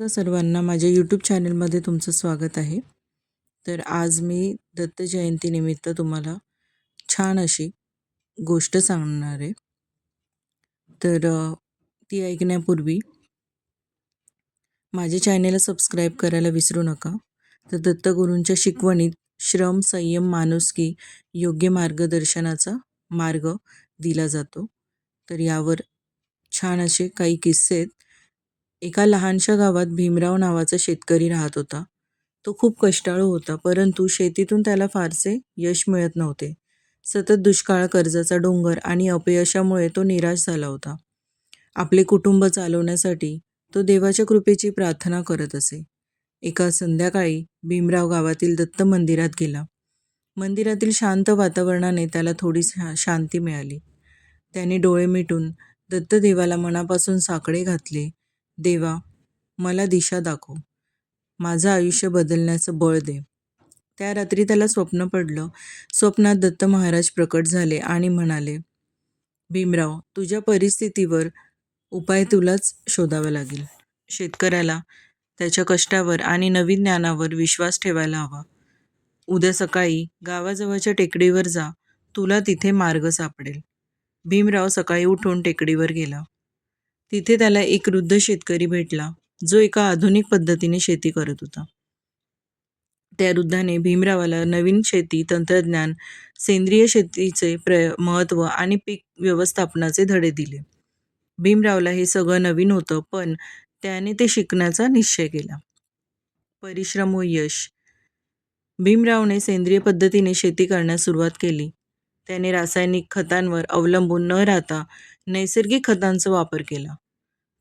तर सर्वांना. माझ्या यूट्यूब चॅनलमध्ये तुमचं स्वागत आहे. तर आज मी दत्त जयंतीनिमित्त तुम्हाला छान अशी गोष्ट सांगणार आहे. तर ती ऐकण्यापूर्वी माझ्या चॅनेलला सबस्क्राईब करायला विसरू नका. तर दत्तगुरूंच्या शिकवणीत श्रम संयम माणुसकी योग्य मार्गदर्शनाचा मार्ग दिला जातो. तर यावर छान असे काही किस्से आहेत. एका लहानशा गावात भीमराव नावाचा शेतकरी राहत होता. तो खूप कष्टाळू होता परंतु शेतीतून त्याला फारसे यश मिळत नव्हते. सतत दुष्काळ कर्जाचा डोंगर आणि अपयशामुळे तो निराश झाला होता. आपले कुटुंब चालवण्यासाठी तो देवाच्या कृपेची प्रार्थना करत असे. एका संध्याकाळी भीमराव गावातील दत्त मंदिरात गेला. मंदिरातील शांत वातावरणाने त्याला थोडी शा शांती मिळाली. त्याने डोळे मिटून दत्तदेवाला मनापासून साकडे घातले. देवा मला दिशा दाखव. माझं आयुष्य बदलण्याचं बळ दे. त्या रात्री त्याला स्वप्न पडलं. स्वप्नात दत्त महाराज प्रकट झाले आणि म्हणाले भीमराव तुझ्या परिस्थितीवर उपाय तुलाच शोधावा लागेल. शेतकऱ्याला त्याच्या कष्टावर आणि नवीन ज्ञानावर विश्वास ठेवायला हवा. उद्या सकाळी गावाजवळच्या टेकडीवर जा. तुला तिथे मार्ग सापडेल. भीमराव सकाळी उठून टेकडीवर गेला. तिथे त्याला एक वृद्ध शेतकरी भेटला जो एका आधुनिक पद्धतीने शेती करत होता. त्या वृद्धाने भीमरावाला नवीन शेती तंत्रज्ञान सेंद्रिय शेतीचे प्र महत्त्व आणि पीक व्यवस्थापनाचे धडे दिले. भीमरावला हे सगळं नवीन होतं पण त्याने ते शिकण्याचा निश्चय केला. परिश्रम व यश. भीमरावने सेंद्रिय पद्धतीने शेती करण्यास सुरुवात केली. त्याने रासायनिक खतांवर अवलंबून न राहता नैसर्गिक खतांचा वापर केला.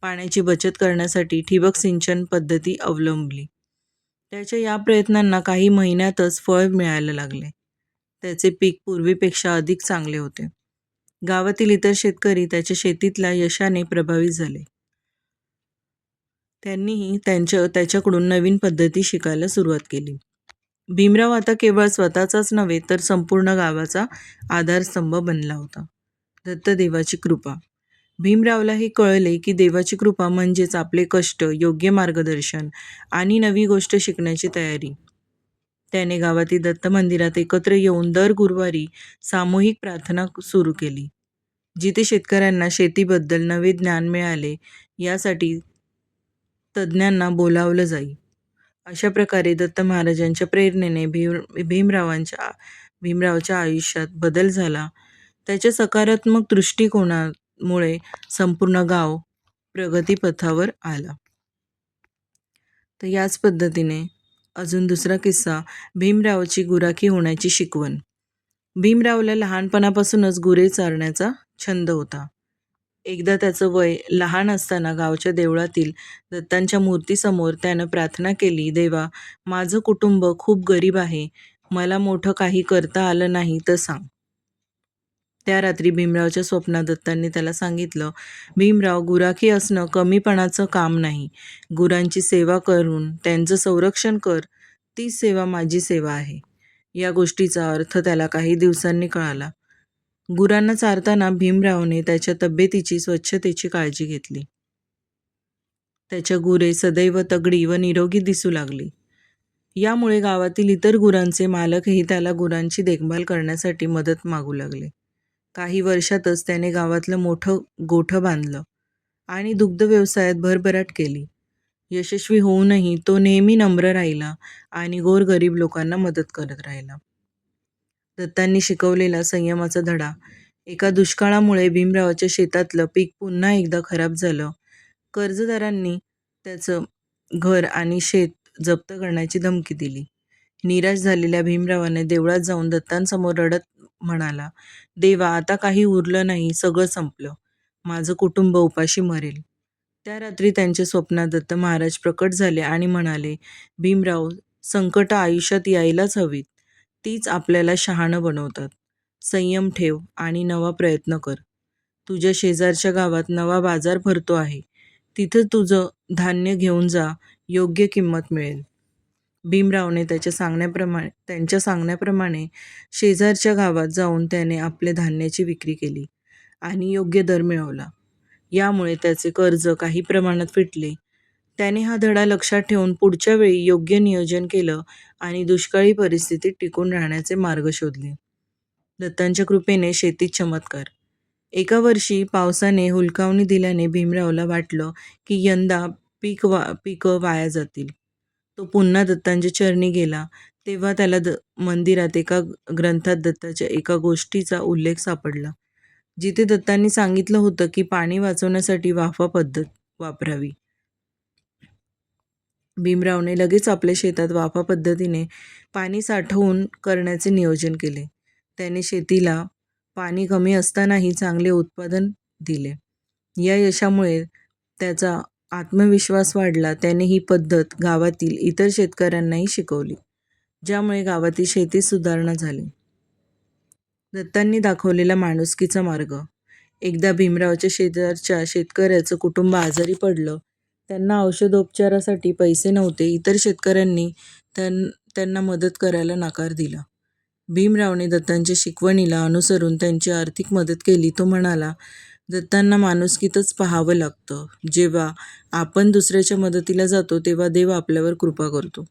पाण्याची बचत करण्यासाठी ठिबक सिंचन पद्धती अवलंबली. त्याच्या या प्रयत्नांना काही महिन्यातच फळ मिळायला लागले. त्याचे पीक पूर्वीपेक्षा अधिक चांगले होते. गावातील इतर शेतकरी त्याच्या शेतीतल्या यशाने प्रभावित झाले. त्यांनीही त्यांच्या त्याच्याकडून नवीन पद्धती शिकायला सुरुवात केली. भीमराव आता केवळ स्वतःचाच नव्हे तर संपूर्ण गावाचा आधारस्तंभ बनला होता. दत्तदेवाची कृपा. भीमरावला हे कळले की देवाची कृपा म्हणजेच आपले कष्ट योग्य मार्गदर्शन आणि नवी गोष्ट शिकण्याची तयारी. त्याने गावातील दत्त मंदिरात एकत्र येऊन दर गुरुवारी सामूहिक प्रार्थना सुरू केली. जिथे शेतकऱ्यांना शेतीबद्दल नवे ज्ञान मिळाले यासाठी तज्ज्ञांना बोलावलं जाई. अशा प्रकारे दत्त महाराजांच्या प्रेरणेने भीम भीमरावांच्या भीमरावच्या आयुष्यात बदल झाला. त्याच्या सकारात्मक दृष्टिकोनामुळे संपूर्ण गाव प्रगतीपथावर आला. तर याच पद्धतीने अजून दुसरा किस्सा भीमरावची गुराखी होण्याची शिकवण. भीमरावला लहानपणापासूनच गुरे चारण्याचा छंद होता. एकदा त्याचं वय लहान असताना गावच्या देवळातील दत्तांच्या मूर्तीसमोर त्यानं प्रार्थना केली देवा माझं कुटुंब खूप गरीब आहे. मला मोठं काही करता आलं नाही तर सांग. त्या रात्री भीमरावच्या स्वप्नात दत्तांनी त्याला सांगितलं भीमराव गुराखी असणं कमीपणाचं काम नाही. गुरांची सेवा करून त्यांचं संरक्षण कर. तीच सेवा माझी सेवा आहे. या गोष्टीचा अर्थ त्याला काही दिवसांनी कळाला. गुरांना चारताना भीमरावने त्याच्या तब्येतीची स्वच्छतेची काळजी घेतली. त्याच्या गुरे सदैव तगडी व निरोगी दिसू लागली. यामुळे गावातील इतर गुरांचे मालकही त्याला गुरांची देखभाल करण्यासाठी मदत मागू लागले. काही वर्षातच त्याने गावातलं मोठं गोठं बांधलं आणि दुग्ध व्यवसायात भरभराट केली. यशस्वी होऊनही तो नेहमी नम्र राहिला आणि गोरगरीब लोकांना मदत करत राहिला. दत्तांनी शिकवलेला संयमाचा धडा एका दुष्काळामुळे भीमरावाच्या शेतातलं पीक पुन्हा एकदा खराब झालं. कर्जदारांनी त्याचं घर आणि शेत जप्त करण्याची धमकी दिली. निराश झालेल्या भीमरावाने देवळात जाऊन दत्तांसमोर रडत म्हणाला देवा आता काही उरलं नाही सगळं संपलं. माझं कुटुंब उपाशी मरेल. त्या रात्री त्यांच्या स्वप्नात दत्त महाराज प्रकट झाले आणि म्हणाले भीमराव संकट आयुष्यात यायलाच हवीत. तीच आपल्याला शहाणं बनवतात. संयम ठेव आणि नवा प्रयत्न कर. तुझ्या शेजारच्या गावात नवा बाजार भरतो आहे. तिथं तुझं धान्य घेऊन जा योग्य किंमत मिळेल. भीमरावने त्याच्या सांगण्याप्रमाणे त्यांच्या सांगण्याप्रमाणे शेजारच्या गावात जाऊन त्याने आपले धान्याची विक्री केली आणि योग्य दर मिळवला. यामुळे त्याचे कर्ज काही प्रमाणात फिटले. त्याने हा धडा लक्षात ठेवून पुढच्या वेळी योग्य नियोजन केलं आणि दुष्काळी परिस्थितीत टिकून राहण्याचे मार्ग शोधले. दत्तांच्या कृपेने शेतीत चमत्कार. एका वर्षी पावसाने हुलकावणी दिल्याने भीमरावला वाटलं की यंदा पीक वा पिकं वाया जातील. तो पुन्हा दत्तांच्या चरणी गेला तेव्हा त्याला द मंदिरात एका ग्रंथात दत्ताच्या एका गोष्टीचा उल्लेख सापडला जिथे दत्तांनी सांगितलं होतं की पाणी वाचवण्यासाठी वाफा पद्धत वापरावी. भीमरावने लगेच आपल्या शेतात वाफा पद्धतीने पाणी साठवून करण्याचे नियोजन केले. त्याने शेतीला पाणी कमी असतानाही चांगले उत्पादन दिले. या यशामुळे त्याचा आत्मविश्वास वाढला त्याने ही पद्धत गावातील इतर शेतकऱ्यांनाही शिकवली ज्यामुळे गावातील शेती सुधारणा झाली. दत्तांनी दाखवलेला माणुसकीचा मार्ग. एकदा भीमरावच्या शेजारच्या शेतकऱ्याचं कुटुंब आजारी पडलं त्यांना औषधोपचारासाठी पैसे नव्हते इतर शेतकऱ्यांनी त्यां त्यांना मदत करायला नकार दिला. भीमरावने दत्तांच्या शिकवणीला अनुसरून त्यांची आर्थिक मदत केली तो म्हणाला दत्तांना माणुसकीतच पाहावं लागतं. जेव्हा आपण दुसऱ्याच्या मदतीला जातो तेव्हा देव आपल्यावर कृपा करतो.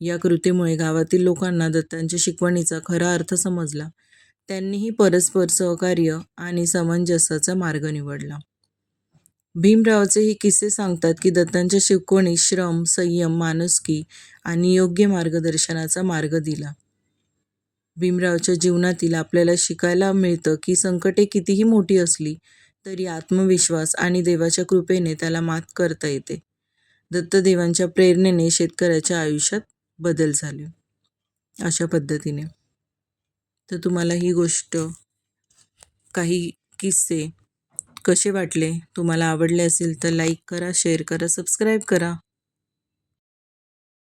या कृतीमुळे गावातील लोकांना दत्तांच्या शिकवणीचा खरा अर्थ समजला. त्यांनीही परस्पर सहकार्य आणि समंजसाचा मार्ग निवडला. भीमरावचे हे किस्से सांगतात की दत्तांच्या शिकवणी श्रम संयम माणुसकी आणि योग्य मार्गदर्शनाचा मार्ग दिला. भीमरावच्या जीवनातील आपल्याला शिकायला मिळतं की संकटे कितीही मोठी असली तरी आत्मविश्वास आणि देवाच्या कृपेने त्याला मात करता येते. दत्तदेवांच्या प्रेरणेने शेतकऱ्याच्या आयुष्यात बदल झाले. अशा पद्धतीने. तर तुम्हाला ही गोष्ट काही किस्से कसे वाटले तुम्हाला आवडले असेल तर लाईक करा शेअर करा सबस्क्राईब करा.